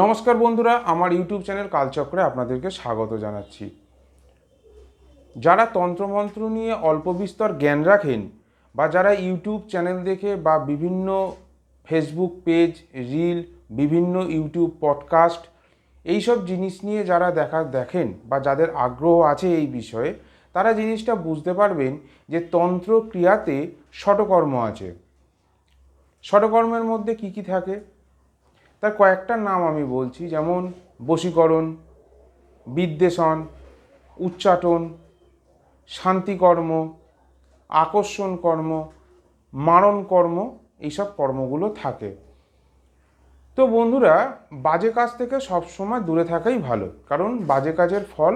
নমস্কার বন্ধুরা, আমার ইউটিউব চ্যানেল কালচক্রে আপনাদেরকে স্বাগত জানাচ্ছি। যারা তন্ত্রমন্ত্র নিয়ে অল্প বিস্তর জ্ঞান রাখেন বা যারা ইউটিউব চ্যানেল দেখে বা বিভিন্ন ফেসবুক পেজ, রিল, বিভিন্ন ইউটিউব পডকাস্ট, এইসব জিনিস নিয়ে যারা দেখা দেখেন বা যাদের আগ্রহ আছে এই বিষয়ে, তারা জিনিসটা বুঝতে পারবেন যে তন্ত্র ক্রিয়াতে ষটকর্ম আছে। ষটকর্মের মধ্যে কি কি থাকে? তার কয়েকটা নাম আমি বলছি, যেমন বশীকরণ, বিদ্বেষণ, উচ্চাটন, শান্তিকর্ম আকর্ষণ কর্ম মারণ কর্ম এইসব কর্মগুলো থাকে। তো বন্ধুরা, বাজে কাজ থেকে সবসময় দূরে থাকাই ভালো, কারণ বাজে কাজের ফল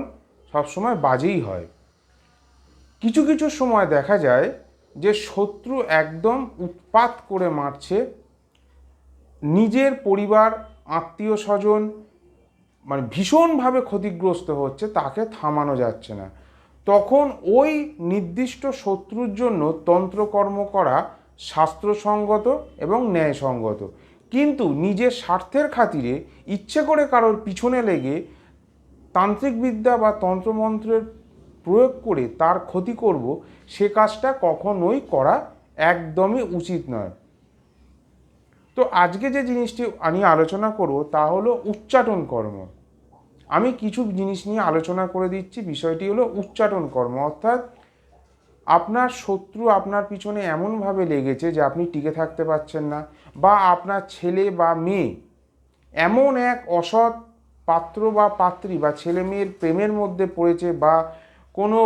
সবসময় বাজেই হয়। কিছু কিছু সময় দেখা যায় যে শত্রু একদম উৎপাত করে মারছে নিজের পরিবার, আত্মীয় স্বজন মানে ভীষণভাবে ক্ষতিগ্রস্ত হচ্ছে, তাকে থামানো যাচ্ছে না। তখন ওই নির্দিষ্ট শত্রুর জন্য তন্ত্রকর্ম করা শাস্ত্রসঙ্গত এবং ন্যায়সঙ্গত। কিন্তু নিজের স্বার্থের খাতিরে ইচ্ছে করে কারোর পিছনে লেগে তান্ত্রিক বিদ্যা বা তন্ত্রমন্ত্রের প্রয়োগ করে তার ক্ষতি করব, সে কাজটা কখনোই করা একদমই উচিত নয়। তো আজকে যে জিনিসটি আমি আলোচনা করব তা হলো উচ্চাটন কর্ম। আমি কিছু জিনিস নিয়ে আলোচনা করে দিচ্ছি, বিষয়টি হলো উচ্চাটন কর্ম। অর্থাৎ আপনার শত্রু আপনার পিছনে এমনভাবে লেগেছে যে আপনি টিকে থাকতে পারছেন না বা আপনার ছেলে বা মেয়ে এমন এক অসৎ পাত্র বা পাত্রী বা ছেলে মেয়ের প্রেমের মধ্যে পড়েছে বা কোনো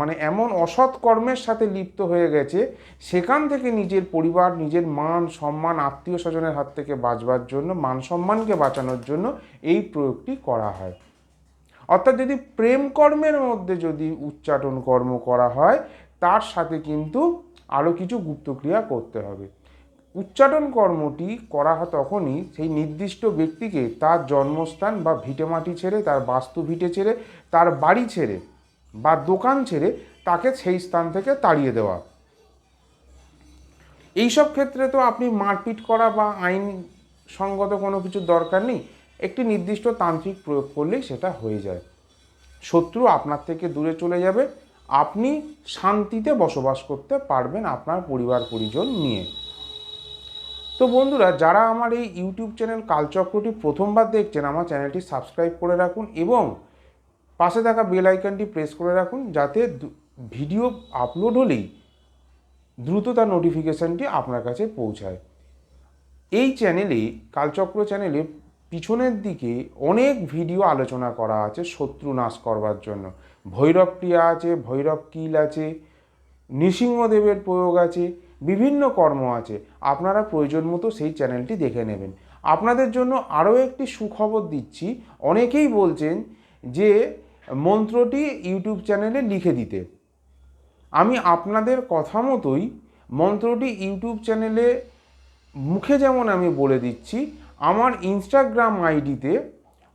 মানে এমন অসৎ কর্মের সাথে লিপ্ত হয়ে গেছে, সেখান থেকে নিজের পরিবার, নিজের মান, সম্মান, আত্মীয় স্বজনের হাত থেকে বাঁচবার জন্য, মান সম্মানকে বাঁচানোর জন্য এই প্রয়োগটি করা হয়। অর্থাৎ যদি প্রেম কর্মের মধ্যে যদি উচ্চাটন কর্ম করা হয়, তার সাথে কিন্তু আরও কিছু গুপ্তক্রিয়া করতে হবে। উচ্চাটন কর্মটি করা হয় তখনই সেই নির্দিষ্ট ব্যক্তিকে তার জন্মস্থান বা ভিটেমাটি ছেড়ে, তার বাস্তু ভিটে ছেড়ে, তার বাড়ি ছেড়ে বা দোকান ছেড়ে তাকে সেই স্থান থেকে তাড়িয়ে দেওয়া। এইসব ক্ষেত্রে তো আপনি মারপিট করা বা আইন সঙ্গত কোনো কিছু দরকার নেই। একটি নির্দিষ্ট তান্ত্রিক প্রয়োগ করলেই সেটা হয়ে যায়। শত্রু আপনার থেকে দূরে চলে যাবে। আপনি শান্তিতে বসবাস করতে পারবেন আপনার পরিবার, পরিজন নিয়ে। তো বন্ধুরা, যারা আমার এই ইউটিউব চ্যানেল কালচক্রটি প্রথমবার দেখছেন, আমার চ্যানেলটি সাবস্ক্রাইব করে রাখুন এবং পাশে থাকা বেল আইকনটি প্রেস করে রাখুন যাতে ভিডিও আপলোড হলেই দ্রুত তার নোটিফিকেশানটি আপনার কাছে পৌঁছায়। এই চ্যানেলে কালচক্র চ্যানেলে পিছনের দিকে অনেক ভিডিও আলোচনা করা আছে শত্রু নাশ করবার জন্য। ভৈরব ক্রিয়া আছে, ভৈরব কিল আছে, নৃসিংহদেবের প্রয়োগ আছে, বিভিন্ন কর্ম আছে। আপনারা প্রয়োজন মতো সেই চ্যানেলটি দেখে নেবেন। আপনাদের জন্য আরও একটি সুখবর দিচ্ছি। অনেকেই বলছেন যে মন্ত্রটি ইউটিউব চ্যানেলে লিখে দিতে। আমি আপনাদের কথা মতোই মন্ত্রটি ইউটিউব চ্যানেলে মুখে যেমন আমি বলে দিচ্ছি, আমার ইনস্টাগ্রাম আইডিতে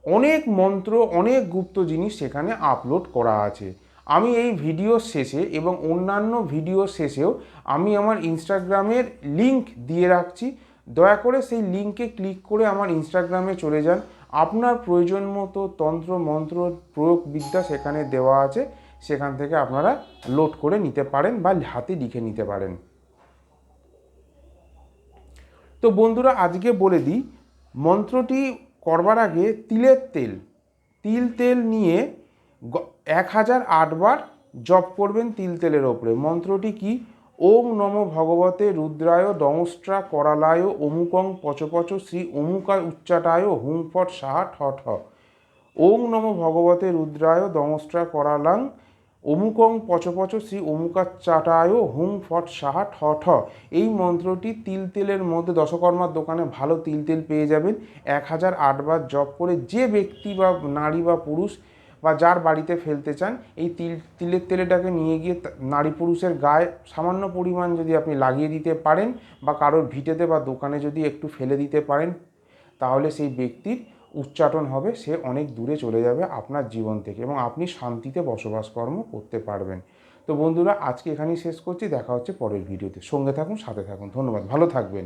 অনেক মন্ত্র, অনেক গুপ্ত জিনিস সেখানে আপলোড করা আছে। আমি এই ভিডিও শেষে এবং অন্যান্য ভিডিও শেষেও আমি আমার ইনস্টাগ্রামের লিংক দিয়ে রাখছি। দয়া করে সেই লিঙ্কে ক্লিক করে আমার ইনস্টাগ্রামে চলে যান। আপনার প্রয়োজন মতো তন্ত্র, মন্ত্র প্রয়োগ বিদ্যা সেখানে দেওয়া আছে। সেখান থেকে আপনারা লোড করে নিতে পারেন বা হাতে লিখে নিতে পারেন। তো বন্ধুরা, আজকে বলে দিই, মন্ত্রটি করবার আগে তিলের তেল। তিল তেল নিয়ে এক হাজার আটবার জপ করবেন তিল তেলের ওপরে। মন্ত্রটি কি? ওম নম ভগবতে রুদ্রায় দংস্ট্রা করালায় অমুকং পচপচ শ্রী অমুকা উচ্চাটায় হুং ফট সাহা ঠ ঠ। ওং নম ভগবতে রুদ্রায় দংস্ট্রা করালাং অমুকং পচপচ শ্রী অমুকাচ্চাটায় হুং ফট সাহা ঠ ঠ। এই মন্ত্রটি তিল তেলের মধ্যে দশকর্মার দোকানে ভালো তিল তেল পেয়ে যাবেন। এক হাজার আটবার জপ করে যে ব্যক্তি বা নারী বা পুরুষ বা যার বাড়িতে ফেলতে চান, এই তিল, তিলের তেলেটাকে নিয়ে গিয়ে নারী পুরুষের গায়ে সামান্য পরিমাণ যদি আপনি লাগিয়ে দিতে পারেন বা কারোর ভিটেতে বা দোকানে যদি একটু ফেলে দিতে পারেন, তাহলে সেই ব্যক্তির উচ্চাটন হবে, সে অনেক দূরে চলে যাবে আপনার জীবন থেকে এবং আপনি শান্তিতে বসবাস কর্ম করতে পারবেন। তো বন্ধুরা, আজকে এখানেই শেষ করছি, দেখা হচ্ছে পরের ভিডিওতে। সঙ্গে থাকুন, সাথে থাকুন। ধন্যবাদ, ভালো থাকবেন।